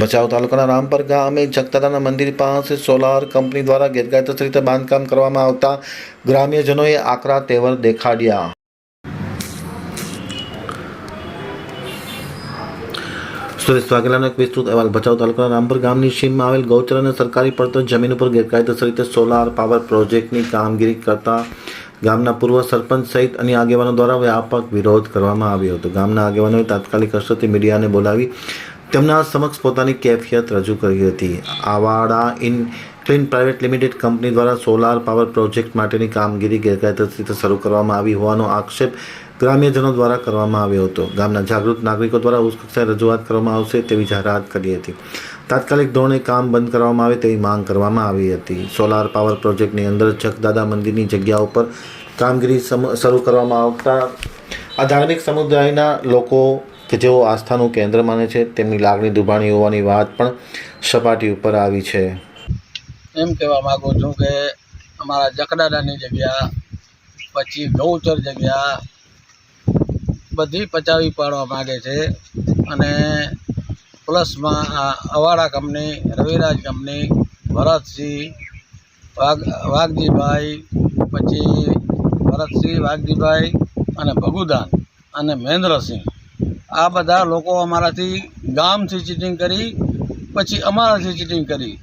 ભચાઉ તાલુકાના રામપર ગામે જગદાદાના મંદિર પાસે સોલાર કંપની દ્વારા ગેરકાયદેસર રીતે બાંધકામ કરવામાં આવતા ગ્રામ્યજનોએ આકરા તેવર દેખાડ્યા. સુરેશ વાઘેલાનો એક વિસ્તૃત અહેવાલ. ભચાઉ તાલુકાના રામપર ગામની સીમમાં આવેલ ગૌચર અને સરકારી પડતર જમીન ઉપર ગેરકાયદેસર રીતે સોલાર પાવર પ્રોજેક્ટની કામગીરી કરતા ગામના પૂર્વ સરપંચ સહિત અન્ય આગેવાનો દ્વારા વ્યાપક વિરોધ કરવામાં આવ્યો હતો. ગામના આગેવાનોએ તાત્કાલિક અસરથી મીડિયાને બોલાવી તેમના સમક્ષ પોતાની કેફિયત રજૂ કરી હતી. Avaada in clean private limited company દ્વારા સોલાર પાવર પ્રોજેક્ટ માટેની કામગીરી ગેરકાયદેસર રીતે શરૂ કરવામાં આવી હોવાનો આક્ષેપ ગ્રામ્યજનો દ્વારા કરવામાં આવ્યો હતો. ગામના જાગૃત નાગરિકો દ્વારા ઉચ્ચ કક્ષાએ રજૂઆત કરવામાં આવશે તેવી જાહેરાત કરી હતી. તાત્કાલિક ધોરણે કામ બંધ કરવામાં આવે તેવી માંગ કરવામાં આવી હતી. સોલાર પાવર પ્રોજેક્ટની અંદર જગદાદા મંદિરની જગ્યા ઉપર કામગીરી શરૂ કરવામાં આવતા આ ધાર્મિક સમુદાયના લોકો કે જેઓ આસ્થાનું કેન્દ્ર માને છે, તેમની લાગણી દુભાણી હોવાની વાત પણ સપાટી ઉપર આવી છે. એમ કહેવા માગું છું કે અમારા જકડાડાની જગ્યા, પછી ગૌચર જગ્યા બધી પચાવી પાડવા માગે છે અને પ્લસમાં આ અવાડા કંપની, રવિરાજ કંપની, ભરતસિંહ, વાઘ, વાઘજીભાઈ, પછી ભરતસિંહ, વાઘજીભાઈ અને ભગુદાન અને મહેન્દ્રસિંહ આ બધા લોકો અમારાથી ગામથી ચીટિંગ કરી પછી અમારાથી ચીટિંગ કરી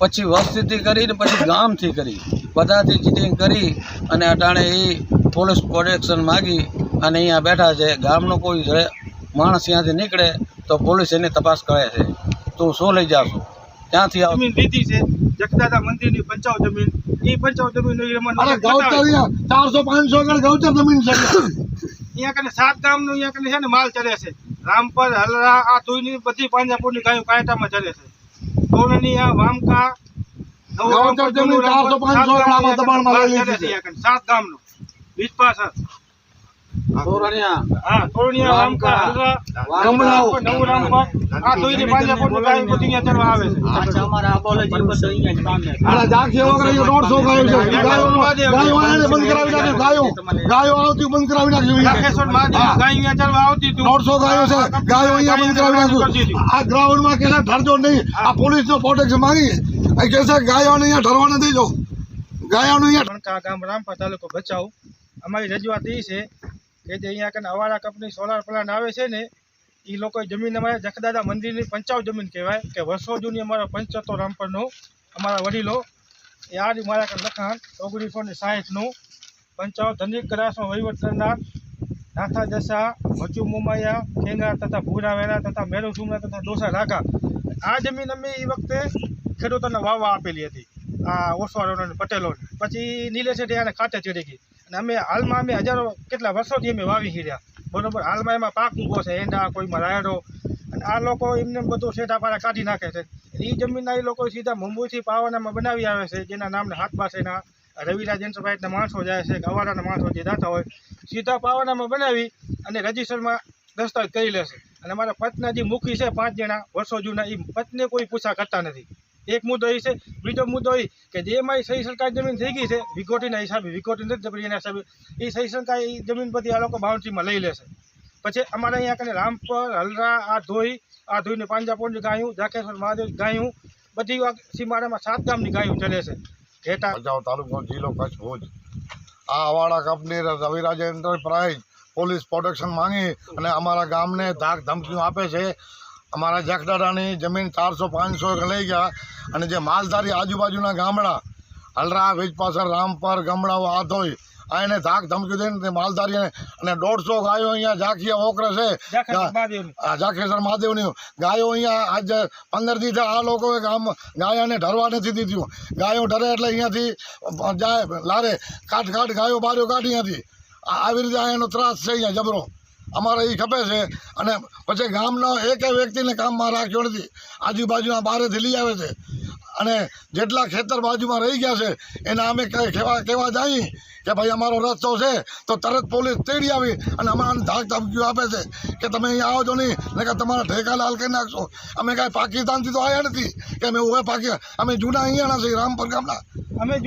પછી વસ્તીથી કરી ને પછી ગામથી કરી. બધાથી ચીટિંગ કરી અને અટાણે એ પોલીસ પ્રોટેક્શન માગી અને અહીંયા બેઠા છે. ગામનો કોઈ માણસ ત્યાંથી નીકળે તો પોલીસ એની તપાસ કરે છે. તું શું લઈ જાશું? ત્યાંથી આવ? જમીન લીધી છે. જગદાદા મંદિરની પંચાવ જમીન. એ પંચાવ જમીન ચારસો પાંચસો એકર ગૌચર જમીન છે. અહીંયા કને સાત ગામનું અહીંયા કને છે ને માલ ચડે છે. રામપર હલરા આ ધોઈની બધી પાંજાપુરની ગાયો કાયટામાં ચડે છે. આ વામકા ગૌચર જમીન 400 500 એકડામાં દબાણમાં લઈ લીધી છે. છે સાત ગામનું. વીજ અહીંયા દોઢસો બંધ કરાવી નાખે ગાયો. ગાયો આવતી બંધ કરાવી નાખી લાખેશ્વર મહાદેવ ગાય અહીંયા ચરવા આવતી હતી. દોઢસો ગાયો છે. ગાયો અહીંયા બંધ કરાવી નાખ્યું આ ગ્રાઉન્ડમાં કે ઠરજો નહીં. આ પોલીસ નો પ્રોટેક્શન માંગી એ કે છે ગાયોને અહીંયા ઠરવા નથી દેજો ગાયોને અહીંયા ગામ રામપર તાલુકો ભચાઉ. અમારી રજૂઆત એ છે કે જે અહીંયા કને અવાડા કંપની સોલાર પ્લાન્ટ આવે છે ને એ લોકો જમીન અમારે જખદાદા મંદિરની પંચાવ જમીન કહેવાય કે વર્ષો જૂની અમારા પંચોતેર રામપરનો અમારા વડીલો એ આ મારા લખાણ ઓગણીસો ને સાહીઠનું પંચાવ ધનિક કરાસમાં વહીવટ કરનાર નાથા દશા મચુ મોમાયા, ખેંગા તથા ભૂરા વેરા તથા મેરુ સુમરા તથા ડોસા રાગા આ જમીન અમે એ વખતે ખેડૂતોને વાવવા આપેલી હતી. આ ઓસવાળોને પટેલોને. પછી નીલે છે એને ખાતે ચડી ગઈ. અને અમે હાલમાં અમે હજારો કેટલા વર્ષોથી અમે વાવી હીર્યા બરોબર? હાલમાં એમાં પાક ઊભો છે, એંડા, કોઈમાં રાયડો. અને આ લોકો એમને બધું શેઠા પારા કાઢી નાખે છે. એ જમીનના એ લોકો સીધા મુંબઈથી પાવાનામાં બનાવી આવે છે, જેના નામને હાથબાસેના રવિરાજ એન્ટરપ્રાઇઝના માણસો જાય છે, ગવાડાના માણસો જે જતા હોય, સીધા પાવાનામાં બનાવી અને રજીસ્ટરમાં દસ્તાવેજ કરી લેશે. અને મારા પતના જે મુખી છે, પાંચ જણા, વર્ષો જૂના એ પતને કોઈ પૂછા કરતા નથી. એક મુદ્દો એ છે, બીજો મુદ્દો એ કે જે મારી સહી સરકાર જમીન થઈ ગઈ છે, વિગોટીના હિસાબે, વિગોટી નથી એના હિસાબે એ સહી સરકાર જમીન પરથી આ લોકો બાઉન્ડ્રીમાં લઈ લેશે. પછી અમારે અહીંયા કને રામપર, હલરા, આ ધોઈ, આ ધોઈને પાંજાપોંડ ગાયું, જાકેશ્વર મહાદેવ ગાયું, બધી સીમાડામાં સાત ગામની ગાયું ચલે છે. ઘેટા ભચાઉ તાલુકો જિલ્લો કચ્છ ભુજ. આ Avaada company Raviraj enterprise police protection માંગી અને અમારા ગામને ધાક ધમકીઓ આપે છે. અમારા જખડાડાની જમીન ચારસો, પાંચસો લઈ ગયા અને જે માલધારી આજુબાજુના ગામડા, હલરા વીજપાસર રામપર, ગમડાઓ આધોઈ આ એને ધાક ધમકી દઈને માલધારી અને દોઢસો ગાયો અહીંયા ઝાંખિયા ઓકરે છે. મહાદેવની. આ જાખેશ્વર મહાદેવની. ગાયો અહીંયા આજે પંદર દી આ લોકોએ આમ ગાયોને ઢરવા નથી દીધું. ગાયો ઢરે એટલે અહીંયાથી જાય લારે કાઠ કાઠ ગાયો બાર્યો કાઢી અહીંયાથી. આવી રીતે આ એનો ત્રાસ છે અહીંયા જબરો. અમારે એ ખપે છે. અને પછી ગામનો એક વ્યક્તિને કામમાં રાખ્યો નથી. આજુબાજુના બારેથી લઈ આવે છે. અને જેટલા ખેતર બાજુમાં રહી ગયા છે, એના અમે કહેવા કહેવા જઈએ કે ભાઈ અમારો રસ્તો છે, તો તરત પોલીસ તેડી આવી અને અમારાને ધાક ધમકીઓ આપે છે કે તમે અહીંયા આવજો નહીં ને કે તમારા ઠેકા લાલ કરી નાખશો. અમે કાંઈ પાકિસ્તાનથી તો આવ્યા નથી કે અમે ઊભા પાકી અમે જૂના અહીંયાના છીએ, રામપર ગામના. અમે